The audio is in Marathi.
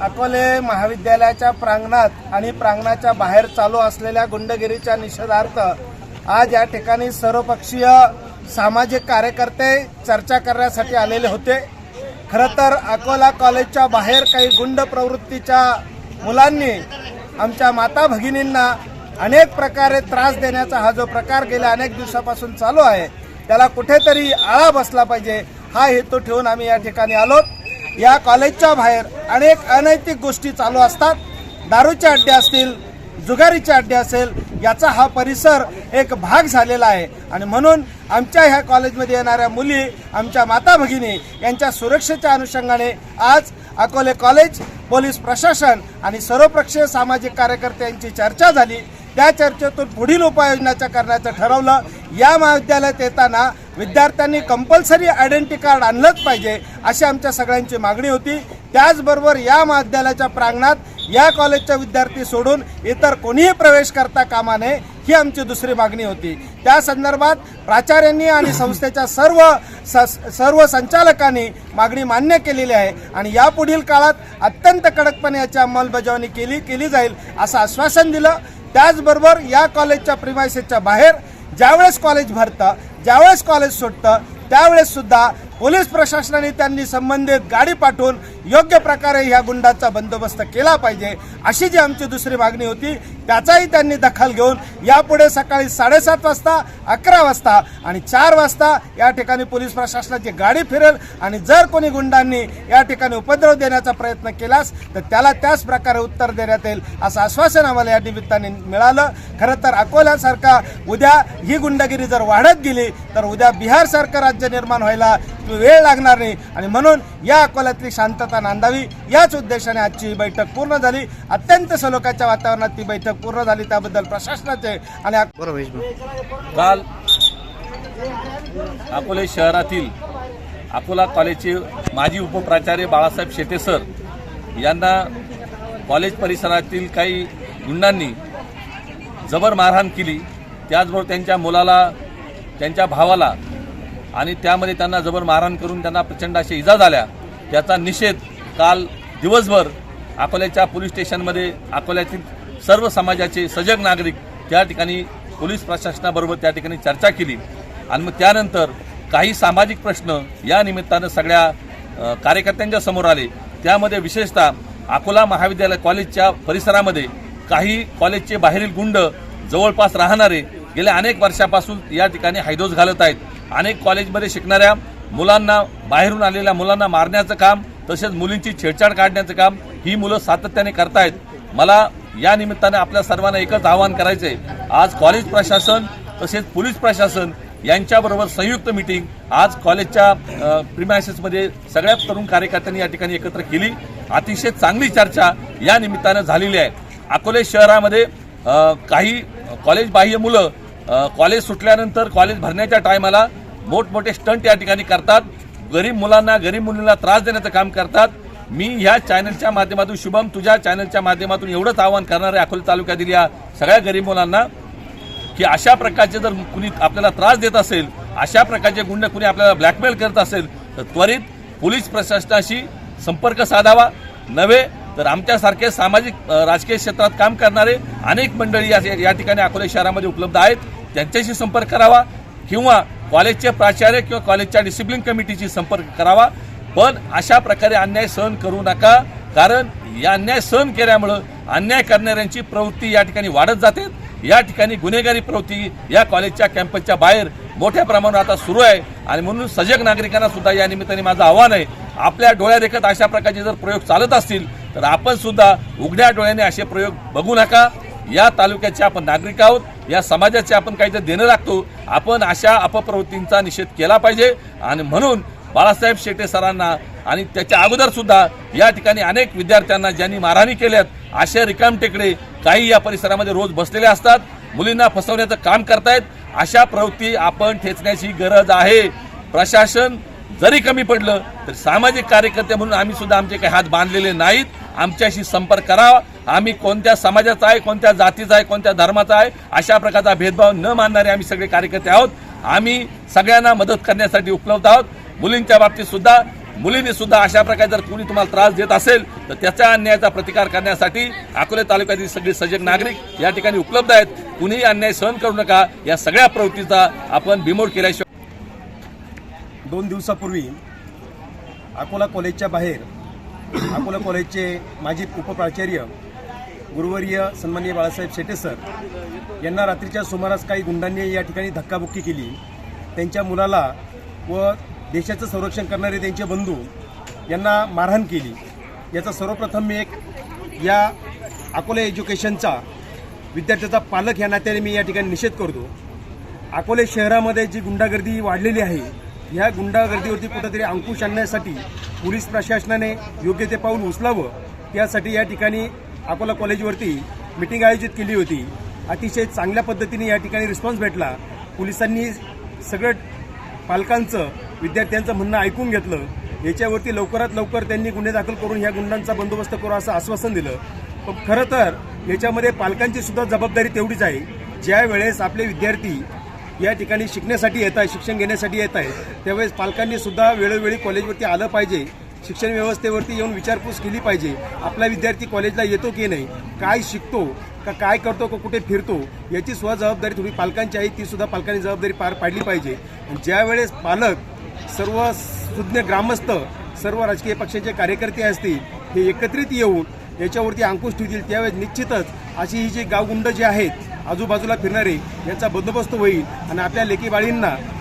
अकोले महाविद्यालयाच्या प्रांगणात आणि प्रांगणाच्या बाहेर चालू असलेल्या गुंडगिरीच्या निषेधार्थ आज या ठिकाणी सर्वपक्षीय सामाजिक कार्यकर्ते चर्चा करण्यासाठी आलेले होते. खरं तर अकोला कॉलेजच्या बाहेर काही गुंड प्रवृत्तीच्या मुलांनी आमच्या माता भगिनींना अनेक प्रकारे त्रास देण्याचा हा जो प्रकार गेल्या अनेक दिवसापासून चालू आहे त्याला कुठेतरी आळा बसला पाहिजे हा हेतू ठेवून आम्ही या ठिकाणी आलोत या कॉलेजच्या बाहेर अनेक अनैतिक गोष्टी चालू असतात. दारूचे अड्डे असतील जुगारीचे अड्डे असेल याचा हा परिसर एक भाग झालेला आहे. आणि म्हणून आमच्या ह्या कॉलेजमध्ये येणाऱ्या मुली आमच्या माता भगिनी यांच्या सुरक्षेच्या अनुषंगाने आज अकोले कॉलेज पोलीस प्रशासन आणि सर्वपक्षीय सामाजिक कार्यकर्ते यांची चर्चा झाली. त्या चर्चेतून पुढील उपाययोजनाच्या करण्याचं ठरवलं. या महाविद्यालयात येताना विद्यार्थ्यांनी कंपल्सरी आयडेंटिटी कार्ड आणलंच पाहिजे अशी आमच्या सगळ्यांची मागणी होती. त्याचबरोबर या महाविद्यालयाच्या प्रांगणात या कॉलेजच्या विद्यार्थी सोडून इतर कोणीही प्रवेश करता कामा नये ही आमची दुसरी मागणी होती. त्या संदर्भात प्राचार्यांनी आणि संस्थेच्या सर्व स- सर्व संचालकांनी मागणी मान्य केलेली आहे आणि यापुढील काळात अत्यंत कडकपणे याची अंमलबजावणी केली केली जाईल असं आश्वासन दिलं. त्याचबरोबर या कॉलेजच्या प्रिमायसेसच्या बाहेर ज्यावेळेस कॉलेज भरतं ज्यावेळेस कॉलेज सुटतं त्यावेळेस सुद्धा पोलीस प्रशासनाने त्यांनी संबंधित गाडी पाठवून योग्य प्रकारे ह्या गुंडाचा बंदोबस्त केला पाहिजे अशी जी आमची दुसरी मागणी होती त्याचाही त्यांनी दखल घेऊन यापुढे सकाळी साडेसात वाजता अकरा वाजता आणि चार वाजता या ठिकाणी पोलीस प्रशासनाची गाडी फिरेल आणि जर कोणी गुंडांनी या ठिकाणी उपद्रव देण्याचा प्रयत्न केलास तर त्याला त्याच प्रकारे उत्तर देण्यात येईल असं आश्वासन आम्हाला या निमित्ताने मिळालं. खरं तर अकोल्यासारखा उद्या ही गुंडगिरी जर वाढत गेली तर उद्या बिहारसारखं राज्य निर्माण व्हायला वेळ लागणार नाही. आणि म्हणून या अकोल्यातली शांतता नांदावी याच उद्देशाने आजची ही बैठक पूर्ण झाली. अत्यंत सलोख्याच्या वातावरणात ती बैठक पूर्ण झाली. त्याबद्दल प्रशासनाचे आणि काल अकोले शहरातील अकोला कॉलेजचे माजी उपप्राचार्य बाळासाहेब शेटे सर यांना कॉलेज परिसरातील काही गुंडांनी जबर मारहाण केली. त्याचबरोबर त्यांच्या मुलाला त्यांच्या भावाला आणि त्यामध्ये त्यांना जबर मारहाण करून त्यांना प्रचंड अशा इजा झाल्या. त्याचा निषेध काल दिवसभर अकोल्याच्या पोलीस स्टेशनमध्ये अकोल्यातील सर्व समाजाचे सजग नागरिक त्या ठिकाणी पोलीस प्रशासनाबरोबर त्या ठिकाणी चर्चा केली. आणि मग त्यानंतर काही सामाजिक प्रश्न या निमित्तानं सगळ्या कार्यकर्त्यांच्या समोर आले. त्यामध्ये विशेषतः अकोला महाविद्यालय कॉलेजच्या परिसरामध्ये काही कॉलेजचे बाहेरील गुंड जवळपास राहणारे गेल्या अनेक वर्षापासून या ठिकाणी हैदोस घालत आहेत. अनेक कॉलेजमध्ये शिकणाऱ्या मुलांना बाहेरून आलेल्या मुलांना मारण्याचं काम तसेच मुलींची छेडछाड काढण्याचं काम ही मुलं सातत्याने करतायत. मला या निमित्ताने आपल्या सर्वांना एकच आवाहन करायचं आहे आज कॉलेज प्रशासन तसेच पोलीस प्रशासन यांच्याबरोबर संयुक्त मिटिंग आज कॉलेजच्या प्रिमायसेसमध्ये सगळ्या तरुण कार्यकर्त्यांनी या ठिकाणी एकत्र केली. अतिशय चांगली चर्चा या निमित्तानं झालेली आहे. अकोले शहरामध्ये काही कॉलेज बाह्य मुलं कॉलेज सुटल्यानंतर कॉलेज भरण्याच्या टायमाला मोठमोठे स्टंट या ठिकाणी करतात. गरीब मुलांना गरीब मुलींना त्रास देण्याचं काम करतात. मी ह्या चॅनलच्या माध्यमातून शुभम तुझ्या चॅनलच्या माध्यमातून एवढंच आवाहन करणार आहे अकोले तालुक्यातील या सगळ्या गरीब मुलांना की अशा प्रकारचे जर कुणी आपल्याला त्रास देत असेल अशा प्रकारचे गुंड कुणी आपल्याला ब्लॅकमेल करत असेल तर त्वरित पोलीस प्रशासनाशी संपर्क साधावा. नव्हे तर आमच्यासारखे सामाजिक राजकीय क्षेत्रात काम करणारे अनेक मंडळी या या ठिकाणी अकोले शहरामध्ये उपलब्ध आहेत. त्यांच्याशी संपर्क करावा. किंवा कॉलेजचे प्राचार्य किंवा कॉलेजच्या डिसिप्लिन कमिटीशी संपर्क करावा. पण अशा प्रकारे अन्याय सहन करू नका. कारण या अन्याय सहन केल्यामुळं अन्याय करणाऱ्यांची प्रवृत्ती या ठिकाणी वाढत जाते. या ठिकाणी गुन्हेगारी प्रवृत्ती या कॉलेजच्या कॅम्पसच्या बाहेर मोठ्या प्रमाणावर आता सुरू आहे. आणि म्हणून सजग नागरिकांना सुद्धा या निमित्ताने माझं आव्हान आहे. आपल्या डोळ्यादेखत अशा प्रकारचे जर प्रयोग चालत असतील तर आपण सुद्धा उघड्या डोळ्याने असे प्रयोग बघू नका. या तालुक्याचे आपण नागरिक आहोत. या समाजाचे आपण काहीतरी देणं लागतो आपण अशा अपप्रवृत्तींचा निषेध केला पाहिजे. आणि म्हणून बाळासाहेब शेटे सरांना आणि त्याच्या अगोदर सुद्धा या ठिकाणी अनेक विद्यार्थ्यांना ज्यांनी मारहाणी केल्यात अशा रिकामटेकडे काही या परिसरामध्ये रोज बसलेले असतात. मुलींना फसवण्याचं काम करतायत. अशा प्रवृत्ती आपण ठेचण्याची गरज आहे. प्रशासन जरी कमी पडलं तर सामाजिक कार्यकर्ते म्हणून आम्ही सुद्धा आमचे काही हात बांधलेले नाहीत. आमच्याशी संपर्क करावा. आम्ही कोणत्या समाजाचा आहे कोणत्या जातीचा आहे कोणत्या धर्माचा आहे अशा प्रकारचा भेदभाव न मानणारे आम्ही सगळे कार्यकर्ते आहोत. आम्ही सगळ्यांना मदत करण्यासाठी उपलब्ध आहोत. मुलींच्या बाबतीत सुद्धा मुलींनी सुद्धा अशा प्रकारे जर कोणी तुम्हाला त्रास देत असेल तर त्याच्या अन्यायाचा प्रतिकार करण्यासाठी अकोले तालुक्यातील सगळे सजग नागरिक या ठिकाणी उपलब्ध आहेत. कुणीही अन्याय सहन करू नका. या सगळ्या प्रवृत्तीचा आपण बिमोड केल्याशिवाय दोन दिवसापूर्वी अकोला कॉलेजच्या बाहेर अकोला कॉलेजचे माजी उपप्राचार्य गुरुवर्य सन्माननीय बाळासाहेब शेटे सर यांना रात्रीच्या सुमारास काही गुंडांनी या ठिकाणी धक्काबुक्की केली. त्यांच्या मुलाला व देशाचं संरक्षण करणारे त्यांचे बंधू यांना मारहाण केली. याचा सर्वप्रथम मी एक या अकोला एज्युकेशनचा विद्यार्थ्याचा पालक या नात्याने मी या ठिकाणी निषेध करतो. अकोले शहरामध्ये जी गुंडागर्दी वाढलेली आहे ह्या गुंडागर्दीवरती कुठंतरी अंकुश आणण्यासाठी पोलीस प्रशासनाने योग्य ते पाऊल उचलावं त्यासाठी या ठिकाणी अकोला कॉलेजवरती मिटिंग आयोजित केली होती. अतिशय चांगल्या पद्धतीने या ठिकाणी रिस्पॉन्स भेटला. पोलिसांनी सगळं पालकांचं विद्यार्थ्यांचं म्हणणं ऐकून घेतलं. याच्यावरती लवकरात लवकर त्यांनी गुन्हे दाखल करून ह्या गुंडांचा बंदोबस्त करू असं आश्वासन दिलं. पण खरं तर याच्यामध्ये पालकांची सुद्धा जबाबदारी तेवढीच आहे. ज्या वेळेस आपले विद्यार्थी या ठिकाणी शिकण्यासाठी येत आहे शिक्षण घेण्यासाठी येत आहे. त्यावेळेस पालकांनी सुद्धा वेळोवेळी कॉलेजवरती आलं पाहिजे. शिक्षण व्यवस्थेवरती येऊन विचारपूस केली पाहिजे. आपला विद्यार्थी कॉलेजला येतो की नाही? काय शिकतो? का काय करतो? का कुठे फिरतो? याची सुद्धा जबाबदारी थोडी पालकांची आहे. ती सुद्धा पालकांनी जबाबदारी पार पाडली पाहिजे. आणि ज्यावेळेस पालक सर्व सुज्ञ ग्रामस्थ सर्व राजकीय पक्षांचे कार्यकर्ते असतील हे एकत्रित येऊन याच्यावरती अंकुश ठेवतील त्यावेळेस निश्चितच अशी ही जी गावगुंड जी आहेत आजूबाजूला फिरणारे यांचा बंदोबस्त होईल आणि आपल्या लेकीबाळींना